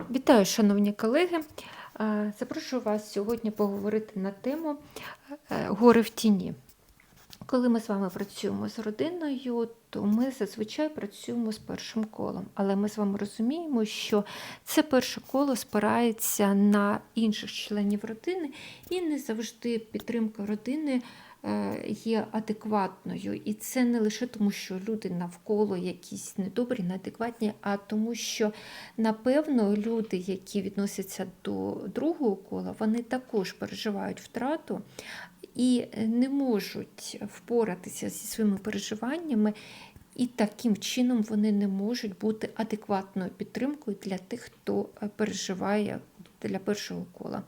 Вітаю, шановні колеги. Е, Запрошую вас сьогодні поговорити на тему е, горе в тіні. Коли ми з вами працюємо з родиною, то ми зазвичай працюємо з першим колом. Але ми з вами розуміємо, що це перше коло спирається на інших членів родини, і не завжди підтримка родини є адекватною. І це не лише тому, що люди навколо якісь недобрі, неадекватні, а тому, що напевно люди, які відносяться до другого кола, вони також переживають втрату і не можуть впоратися зі своїми переживаннями. І таким чином вони не можуть бути адекватною підтримкою для тих, хто е, переживає для першого кола.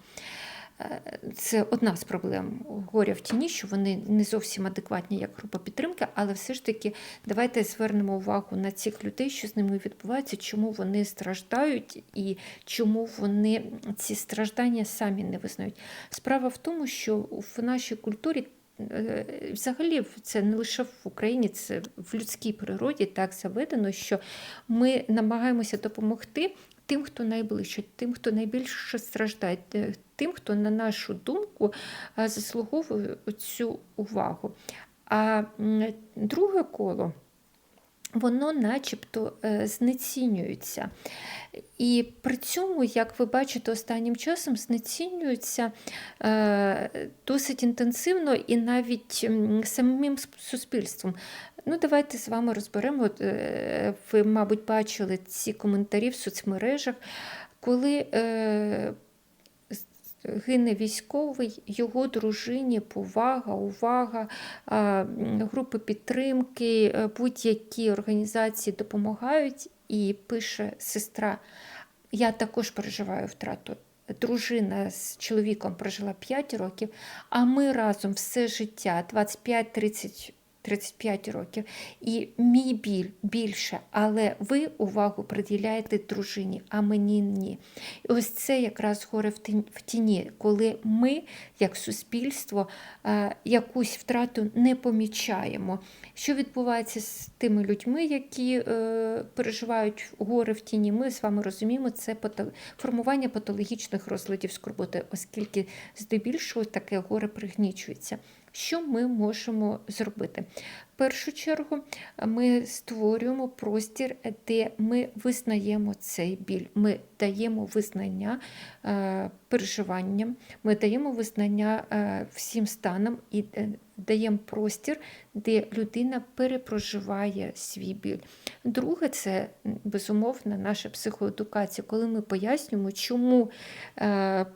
Це одна з проблем горя в тіні, що вони не зовсім адекватні як група підтримки, але все ж таки давайте звернемо увагу на цих людей, що з ними відбувається, чому вони страждають і чому вони ці страждання самі не визнають. Справа в тому, що в нашій культурі. е, Взагалі, це не лише в Україні, це в людській природі так заведено, що ми намагаємося допомогти тим, хто найближче, тим, хто найбільше страждає, е, тим, хто, на нашу думку, е, заслуговує цю увагу. А друге коло. Воно начебто е, знецінюється. І при цьому, як ви бачите, останнім часом знецінюється досить інтенсивно і навіть самим суспільством. Ну, давайте з вами розберемо. От, е, Ви, мабуть, бачили ці коментарі в соцмережах, коли е, гине військовий, його дружині повага, увага, м, групи підтримки, е, будь-які організації допомагають, і пише сестра. Я також переживаю втрату. Дружина з чоловіком прожила 5 років, а ми разом все життя 25-30 35 років. І мій біль більше, але ви увагу приділяєте дружині, а мені ні. І ось це якраз горе в тіні, коли ми, як суспільство, е, якусь втрату не помічаємо. Що відбувається з тими людьми, які е, переживають горе в тіні? Ми з вами розуміємо, це формування патологічних розладів скорботи, оскільки здебільшого таке горе пригнічується. Що ми можемо зробити? Першу чергу ми створюємо простір, де ми визнаємо цей біль. Ми даємо визнання е, переживанням, ми даємо визнання е, всім станам і е, даємо простір, де людина перепроживає свій біль. Друге, це безумовно наша психоедукація, коли ми пояснюємо, чому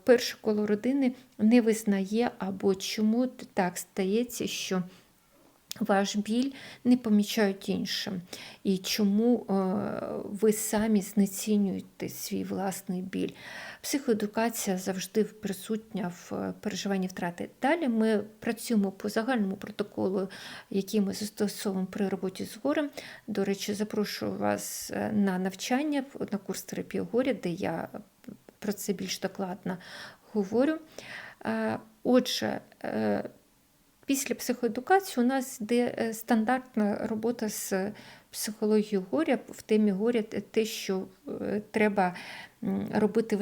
перше коло родини не визнає, або чому так стається, що ваш біль не помічають іншим, і чому е, ви самі знецінюєте свій власний біль. Психоедукація завжди присутня в е, переживанні втрати. Далі ми працюємо по загальному протоколу, який ми застосовуємо при роботі з горем. До речі, запрошую вас е, на навчання на курс терапії горя, де я про це більш докладно говорю. Отже, після психоедукації у нас йде е, стандартна робота з психологією горя в темі горя, те- що е, треба робити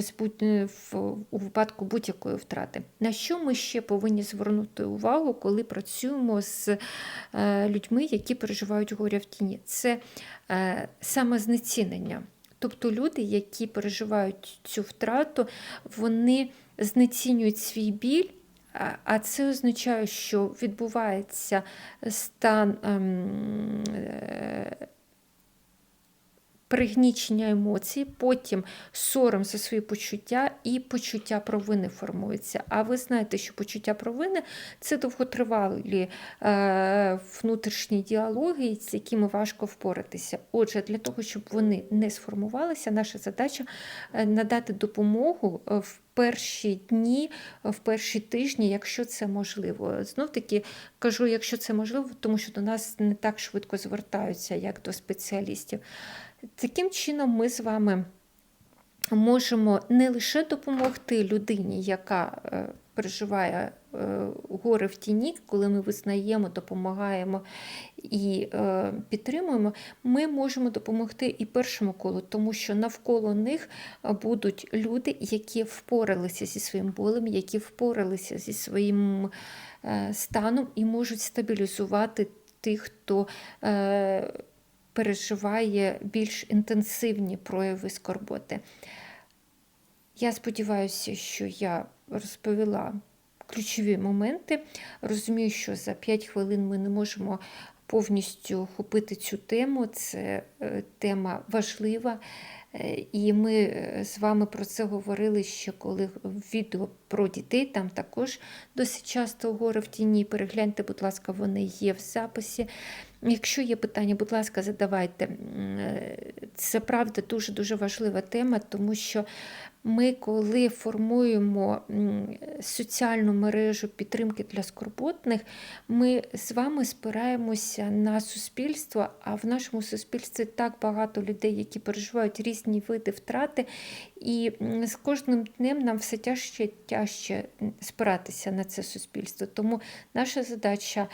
у випадку будь-якої втрати. На що ми ще повинні звернути увагу, коли працюємо з е, людьми, які переживають горя в тіні? Це е, саме знецінення. Тобто люди, які переживають цю втрату, вони знецінюють свій біль. А- це означає, що відбувається стан ем, е, пригнічення емоцій, потім сором за свої почуття і почуття провини формується. А ви знаєте, що почуття провини це довготривалі е, внутрішні діалоги, з якими важко впоратися. Отже, для того, щоб вони не сформувалися, наша задача е, надати допомогу е, в перші дні, в перші тижні, якщо це можливо. Знов таки кажу, якщо це можливо, тому що до нас не так швидко звертаються, як до спеціалістів. Таким чином, ми з вами можемо не лише допомогти людині, яка е, переживає е, горе в тіні, коли ми визнаємо, допомагаємо і е, підтримуємо, ми можемо допомогти і першому колу, тому що навколо них будуть люди, які впоралися зі своїм болем, які впоралися зі своїм станом і можуть стабілізувати тих, хто переживає більш інтенсивні прояви скорботи. Я сподіваюся, що я розповіла ключові моменти. Розумію, що за 5 хвилин ми не можемо повністю хопити цю тему. Це е, тема важлива. Е, І ми е, з вами про це говорили ще коли в відео про дітей. Там також досить часто горе в тіні. Перегляньте, будь ласка, вони є в записі. Якщо є питання, будь ласка, задавайте. Е, Це правда дуже-дуже важлива тема, тому що ми, коли формуємо соціальну мережу підтримки для скорботних, ми з вами спираємося на суспільство, а в нашому суспільстві так багато людей, які переживають різні види втрати, і з кожним днем нам все тяжче тяжче спиратися на це суспільство. Тому наша задача.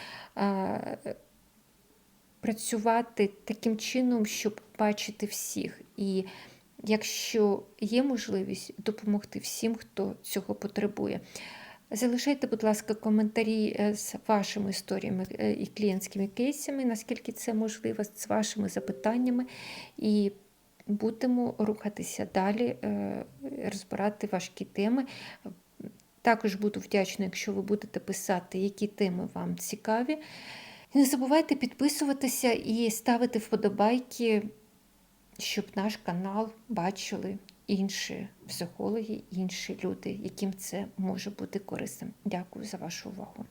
Працювати таким чином, щоб бачити всіх. І якщо є можливість допомогти всім, хто цього потребує. Залишайте, будь ласка, коментарі е, з вашими історіями е, і клієнтськими кейсами, наскільки це можливо, з вашими запитаннями, і будемо рухатися далі, е, розбирати важкі теми. Також буду вдячна, якщо ви будете писати, які теми вам цікаві. І не забувайте підписуватися і ставити вподобайки, щоб наш канал бачили інші психологи, інші люди, яким це може бути корисним. Дякую за вашу увагу.